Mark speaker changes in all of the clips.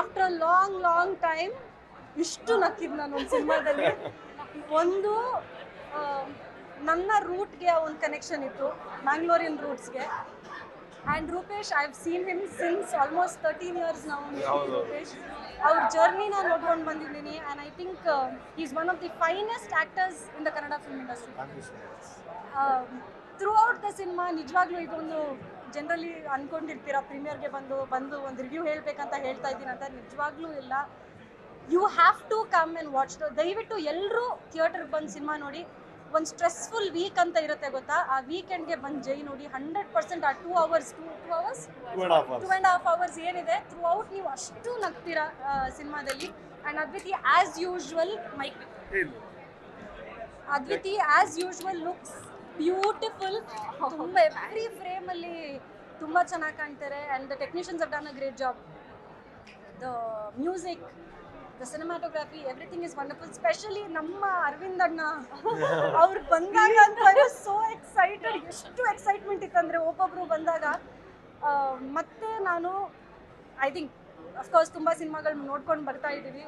Speaker 1: After long long time ಇಷ್ಟು ನಕ್ಕಿದ್ ನಾನು ಒಂದು ಸಿನಿಮಾದಲ್ಲಿ. ಒಂದು ನನ್ನ ರೂಟ್ಗೆ ಒಂದು ಕನೆಕ್ಷನ್ ಇತ್ತು ಮ್ಯಾಂಗ್ಳೂರಿನ ರೂಟ್ಸ್ಗೆ and Rupesh I have seen him since almost thirteen years ನಾವು. ರೂಪೇಶ್ ಅವ್ರ ಜರ್ನಿನ ನೋಡ್ಕೊಂಡು ಬಂದಿದ್ದೀನಿ and I think is one of the finest actors in the Kannada film industry throughout the cinema ನಿಜವಾಗ್ಲೂ ಇದೊಂದು ಜನರಲಿ ಪ್ರೀಮಿಯರ್ ಪ್ರೀಮಿಯರ್ಗೆ ಬಂದು ಬಂದು ಒಂದು ರಿವ್ಯೂ ಹೇಳ್ಬೇಕಂತ ಹೇಳ್ತಾ ಇದ್ದೀನಿ ಅಂತ? ನಿಜವಾಗ್ಲೂ ಇಲ್ಲ. You have to come and watch ದಯವಿಟ್ಟು ಎಲ್ಲರೂ ಥಿಯೇಟರ್ಗೆ ಬಂದು ಸಿನಿಮಾ ನೋಡಿ. ಒಂದು ಸ್ಟ್ರೆಸ್ಫುಲ್ ವೀಕ್ ಅಂತ ಇರುತ್ತೆ ಗೊತ್ತಾ? ಆ ವೀಕೆಂಡ್ಗೆ ಬಂದು ಜೈ ನೋಡಿ. ಹಂಡ್ರೆಡ್ ಪರ್ಸೆಂಟ್ ಆ two hours two two hours
Speaker 2: two and half
Speaker 1: hours ಏನಿದೆ? ಥ್ರೂ ಔಟ್ ನೀವು ಅಷ್ಟು ನಗ್ತೀರಾ ಸಿನಿಮಾದಲ್ಲಿ and Adviti as usual mike Adviti as usual looks beautiful ತುಂಬ ಎವ್ರಿ ಫ್ರೇಮಲ್ಲಿ ತುಂಬ ಚೆನ್ನಾಗಿ ಕಾಣ್ತಾರೆ. And the technicians have done a great job the music the cinematography everything is wonderful specially ನಮ್ಮ ಅರವಿಂದ್ ಅಣ್ಣ ಅವ್ರು ಬಂದಾಗ ಅಂತಾರೆ ಸೋ ಎಕ್ಸೈಟೆಡ್ ಎಷ್ಟು ಎಕ್ಸೈಟ್ಮೆಂಟ್ ಇತ್ತಂದರೆ ಒಬ್ಬೊಬ್ರು ಬಂದಾಗ ಮತ್ತೆ ನಾನು ಐ ಥಿಂಕ್ ಅಫ್ಕೋರ್ಸ್ ತುಂಬ ಸಿನಿಮಾಗಳು ನೋಡ್ಕೊಂಡು ಬರ್ತಾ ಇದ್ದೀವಿ.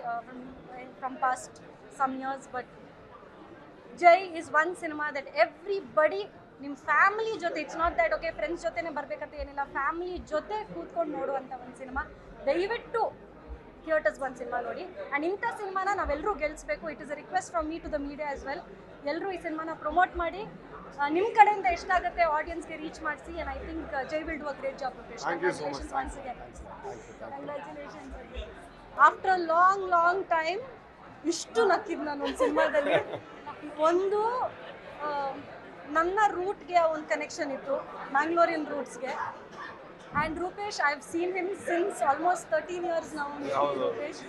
Speaker 1: From past some years but Jai is one cinema that everybody ನಿಮ್ಮ ಫ್ಯಾಮಿಲಿ ಜೊತೆ it's not that okay friends ಜೊತೆನೇ ಬರಬೇಕಂತ ಏನಿಲ್ಲ. ಫ್ಯಾಮಿಲಿ ಜೊತೆ ಕೂತ್ಕೊಂಡು ನೋಡುವಂಥ ಒಂದು ಸಿನಿಮಾ ದಯವಿಟ್ಟು ಥಿಯೇಟರ್ಸ್ ಒಂದು ಸಿನಿಮಾ ನೋಡಿ. ಆ್ಯಂಡ್ ಇಂಥ ಸಿನಿಮಾನ ನಾವೆಲ್ಲರೂ ಗೆಲ್ಲಿಸ್ಬೇಕು it is a request from me to the media as well ಎಲ್ಲರೂ ಈ ಸಿನಿಮಾನ ಪ್ರಮೋಟ್ ಮಾಡಿ. ನಿಮ್ಮ ಕಡೆಯಿಂದ ಎಷ್ಟಾಗುತ್ತೆ ಆಡಿಯನ್ಸ್ಗೆ ರೀಚ್ ಮಾಡಿಸಿ. And I think Jai will do a great job. Once again congratulations after long long time ಇಷ್ಟು ನಕ್ಕಿದ್ ನಾನು ಒಂದು ಸಿನಿಮಾದಲ್ಲಿ ಒಂದು ನನ್ನ ರೂಟ್ಗೆ ಒಂದು ಕನೆಕ್ಷನ್ ಇತ್ತು ಮ್ಯಾಂಗ್ಳೂರಿನ ರೂಟ್ಸ್ಗೆ and Rupesh I have seen him since almost thirteen years ನಾವು. ರೂಪೇಶ್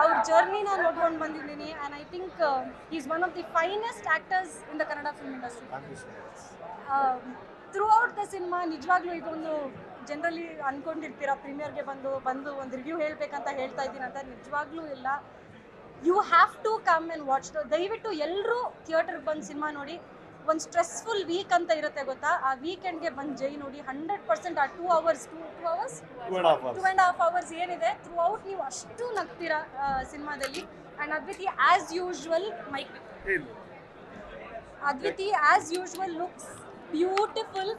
Speaker 1: ಅವ್ರ ಜರ್ನಿನ ನೋಡ್ಕೊಂಡು ಬಂದಿದ್ದೀನಿ and I think is one of the finest actors in the Kannada film industry throughout the cinema ನಿಜವಾಗ್ಲೂ ಇದೊಂದು ಜನರಲಿ ಅನ್ಕೊಂಡಿರ್ತೀರಾ ಪ್ರೀಮಿಯರ್ಗೆ ಬಂದು ಬಂದು ಒಂದು ರಿವ್ಯೂ ಹೇಳಬೇಕಂತ ಹೇಳ್ತಾ ಇದ್ದೀನಿ ಅಂತ? ನಿಜವಾಗ್ಲೂ ಇಲ್ಲ. You have to come and watch ದಯವಿಟ್ಟು ಎಲ್ಲರೂ ಥಿಯೇಟರ್ಗೆ ಬಂದು ಸಿನಿಮಾ ನೋಡಿ. ಒಂದು ಸ್ಟ್ರೆಸ್ಫುಲ್ ವೀಕ್ ಅಂತ ಇರುತ್ತೆ ಗೊತ್ತಾ? ಆ ವೀಕೆಂಡ್ಗೆ ಬಂದು ಜೈ ನೋಡಿ. ಹಂಡ್ರೆಡ್ ಪರ್ಸೆಂಟ್ ಆ two hours two two hours
Speaker 2: two and half
Speaker 1: hours ಏನಿದೆ? ಥ್ರೂ ಔಟ್ ನೀವು ಅಷ್ಟು ನಗ್ತೀರಾ ಸಿನಿಮಾದಲ್ಲಿ and Adviti as usual mike Adviti as usual looks beautiful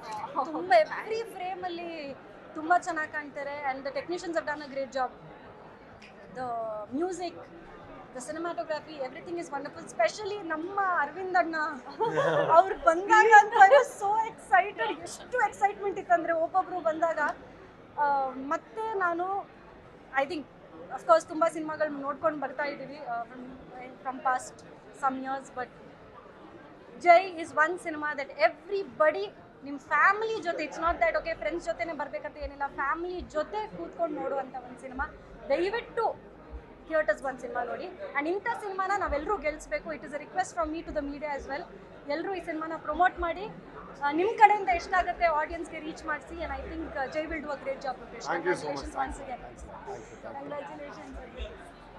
Speaker 1: ತುಂಬ ಎವ್ರಿ ಫ್ರೇಮಲ್ಲಿ ತುಂಬ ಚೆನ್ನಾಗಿ ಕಾಣ್ತಾರೆ. And the technicians have done a great job the music the cinematography everything is wonderful specially ನಮ್ಮ ಅರವಿಂದ್ ಅಣ್ಣ. ಅವ್ರು ಬಂದಾಗ ಅಂತ ಸೋ ಎಕ್ಸೈಟೆಡ್ ಎಷ್ಟು ಎಕ್ಸೈಟ್ಮೆಂಟ್ ಇತ್ತಂದರೆ ಒಬ್ಬೊಬ್ರು ಬಂದಾಗ ಮತ್ತೆ ನಾನು ಐ ಥಿಂಕ್ ಅಫ್ಕೋರ್ಸ್ ತುಂಬ ಸಿನಿಮಾಗಳು ನೋಡ್ಕೊಂಡು ಬರ್ತಾ ಇದ್ದೀವಿ from past some years but Jai is one cinema that everybody ನಿಮ್ಮ ಫ್ಯಾಮಿಲಿ ಜೊತೆ it's not that okay friends ಜೊತೆನೇ ಬರಬೇಕಂತ ಏನಿಲ್ಲ ಫ್ಯಾಮಿಲಿ ಜೊತೆ ಕೂತ್ಕೊಂಡು ನೋಡುವಂಥ ಒಂದು ಸಿನಿಮಾ ದಯವಿಟ್ಟು ಥಿಯೇಟರ್ಸ್ ಒಂದು ಸಿನಿಮಾ ನೋಡಿ. ಆ್ಯಂಡ್ ಇಂಥ ಸಿನಿಮಾನ ನಾವೆಲ್ಲರೂ ಗೆಲ್ಲಿಸ್ಬೇಕು it is a request from me to the media as well ಎಲ್ಲರೂ ಈ ಸಿನಿಮಾನ ಪ್ರಮೋಟ್ ಮಾಡಿ ನಿಮ್ಮ ಕಡೆಯಿಂದ ಎಷ್ಟಾಗುತ್ತೆ ಆಡಿಯನ್ಸ್ಗೆ ರೀಚ್ ಮಾಡಿಸಿ and I think Jai will do a great job Rupesh
Speaker 2: congratulations
Speaker 1: once again congratulations